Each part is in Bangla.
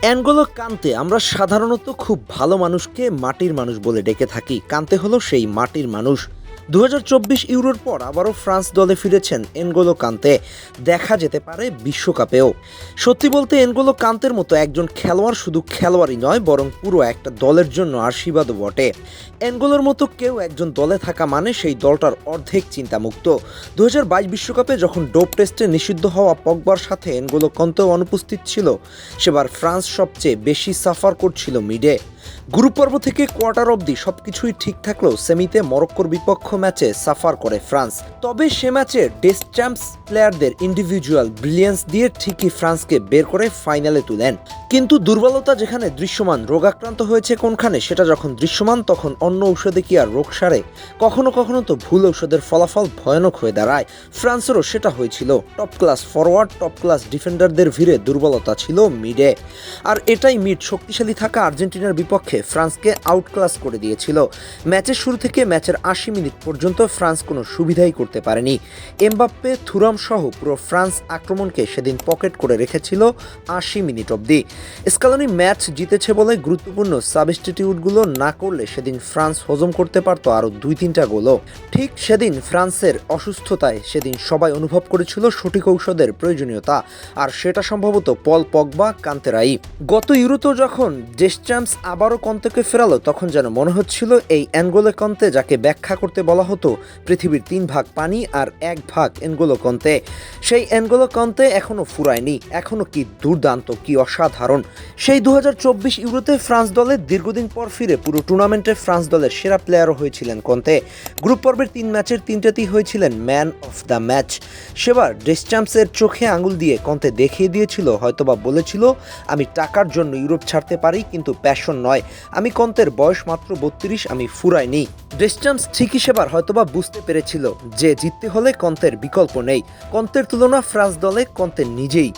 অ্যাঙ্গোলো কান্তে আমরা সাধারণত খুব ভালো মানুষকে মাটির মানুষ বলে ডেকে থাকি। কান্তে হলো সেই মাটির মানুষ। দু হাজার চব্বিশ ইউরোর পর আবারও ফ্রান্স দলে ফিরেছেন এনগোলো কান্তে। দেখা যেতে পারে বিশ্বকাপেও। সত্যি বলতে, এনগোলো কান্তের মতো একজন খেলোয়াড় শুধু খেলোয়াড়ই নয়, বরং পুরো একটা দলের জন্য আশীর্বাদও বটে। এনগোলোর মতো কেউ একজন দলে থাকা মানে সেই দলটার অর্ধেক চিন্তামুক্ত। দু বিশ্বকাপে যখন ডোপ টেস্টে নিষিদ্ধ হওয়া পগবার সাথে এনগোলো কন্তেও অনুপস্থিত ছিল, সেবার ফ্রান্স সবচেয়ে বেশি সাফার করছিল মিডে। গ্রুপ পর্ব থেকে কোয়ার্টার অবধি সবকিছুই ঠিক থাকলেও সেমিতে মরক্কোর বিপক্ষ ম্যাচে সাফার করে ফ্রান্স। তবে সে ম্যাচে ডেস্ট চ্যাম্পস প্লেয়ারদের ইন্ডিভিজুয়াল ব্রিলিয়েন্স দিয়ে ঠিকই ফ্রান্সকে বের করে ফাইনালে তুলেন। কিন্তু দুর্বলতা যেখানে দৃশ্যমান, রোগাক্রান্ত হয়েছে কোনখানে সেটা যখন দৃশ্যমান, তখন অন্য ঔষধে কি আর রোগ সারে? কখনো কখনো তো ভুল ঔষধের ফলাফল ভয়ানক হয়ে দাঁড়ায়। ফ্রান্সেরও সেটা হয়েছিল। Top class forward top class ডিফেন্ডারদের ভিড়ে দুর্বলতা ছিল মিডে আর এটাই মিড শক্তিশালী থাকা আর্জেন্টিনার বিপক্ষে ফ্রান্সকে আউটক্লাস করে দিয়েছিল। ম্যাচের শুরু থেকে ম্যাচের আশি মিনিট পর্যন্ত ফ্রান্স কোনো সুবিধাই করতে পারেনি। এমবাপ্পে, থুরাম সহ পুরো ফ্রান্স আক্রমণকে সেদিন পকেট করে রেখেছিল আশি মিনিট অবধি। স্কালনি ম্যাচ জিতেছে বলে গুরুত্বপূর্ণ সাবস্টিটিউটগুলো না করলে সেদিন ফ্রান্স হজম করতে পারত আরও দুই তিনটা গোলও। ঠিক সেদিন ফ্রান্সের অসুস্থতায় সেদিন সবাই অনুভব করেছিল সঠিক ঔষধের প্রয়োজনীয়তা, আর সেটা সম্ভবত পল পগবা, কান্তেরাই। গত ইউরোতেও যখন ডেস্টাম্পস আবারও কন্তেকে ফেরালো, তখন যেন মনে হচ্ছিল এই অ্যানগোলে কন্তে, যাকে ব্যাখ্যা করতে বলা হতো পৃথিবীর তিন ভাগ পানি আর এক ভাগ এনগোলো কন্তে। সেই এনগোলো কন্তে এখনও ফুরায়নি। এখনও কি দুর্দান্ত, কি অসাধারণ। সেই দুহাজার চব্বিশ ইউরোতে ফ্রান্স দলে দীর্ঘদিন পর ফিরে পুরো টুর্নামেন্টে ফ্রান্স দলের সেরা প্লেয়ারও হয়েছিলেন কন্তে। গ্রুপ পর্বের তিন ম্যাচের তিনটাতেই হয়েছিলেন ম্যান অফ দ্য ম্যাচ। সেবার ডেস্টাম্পসের চোখে আঙুল দিয়ে কন্তে দেখিয়ে দিয়েছিল, হয়তোবা বলেছিল, আমি টাকার জন্য ইউরোপ ছাড়তে পারি, কিন্তু প্যাশন নয়। আমি কন্তের বয়স মাত্র বত্রিশ, আমি ফুরাইনি ডেস্টান্স ঠিকই সেবার হয়তোবা বুঝতে পেরেছিল যে জিততে হলে কন্তের বিকল্প নেই। কন্তের তুলনা ফ্রান্স দলে কন্তের নিজেই।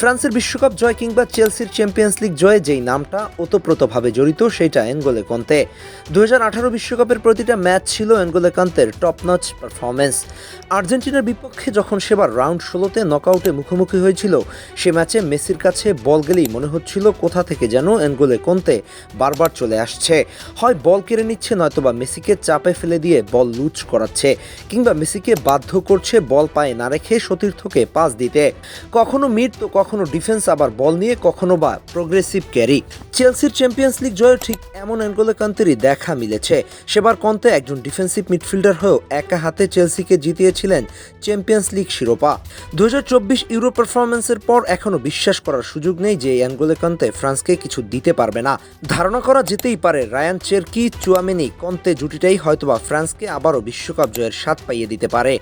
ফ্রান্সের বিশ্বকাপ জয় কিংবা চেলসির চ্যাম্পিয়ন্স লিগ জয়ে যেই নামটা ওতপ্রোতভাবে জড়িত, সেটা এনগোলে কন্তে। দু বিশ্বকাপের প্রতিটা ম্যাচ ছিল এনগোলে কান্তের টপ নচ পারফরমেন্স আর্জেন্টিনার বিপক্ষে যখন সেবার রাউন্ড ষোলোতে নকআউটে মুখোমুখি হয়েছিল, সে ম্যাচে মেসির কাছে বল গেলেই মনে হচ্ছিল কোথা থেকে যেন এনগোলে কন্তে বারবার চলে আসছে। হয় বল কেড়ে নিচ্ছে, নয়তোবা মেসিকে চাপে ফেলে দিয়ে বল লুজ করাচ্ছে, কিংবা মেসিকে বাধ্য করছে বল পায়ে না রেখে সতীর্থকে পাস দিতে। কখনো মিড তো কখনো ডিফেন্স আবার বল নিয়ে, কখনো বা প্রোগ্রেসিভ ক্যারি চেলসির চ্যাম্পিয়ন্স লিগ জয়ে ঠিক এমন এনগোলে কান্তেরই দেখা মিলেছে। সেবার কন্তে একজন ডিফেন্সিভ মিডফিল্ডার হয়েও একা হাতে চেলসিকে জিতিয়েছিলেন চ্যাম্পিয়ন্স লিগ শিরোপা। দু ইউরো পারফরমেন্সের পর এখনও বিশ্বাস করার সুযোগ নেই যে অ্যাঙ্গোলে কান্তে ফ্রান্সকে কিছু দিতে পারবে না। ধারণা করা যেতেই পারে, রায়ান চেরকি, চুয়ামেনি, কন্তে জুটিটাই হয়তোবা ফ্রান্সকে আবারও বিশ্বকাপ জয়ের স্বাদ পাইয়ে দিতে পারে।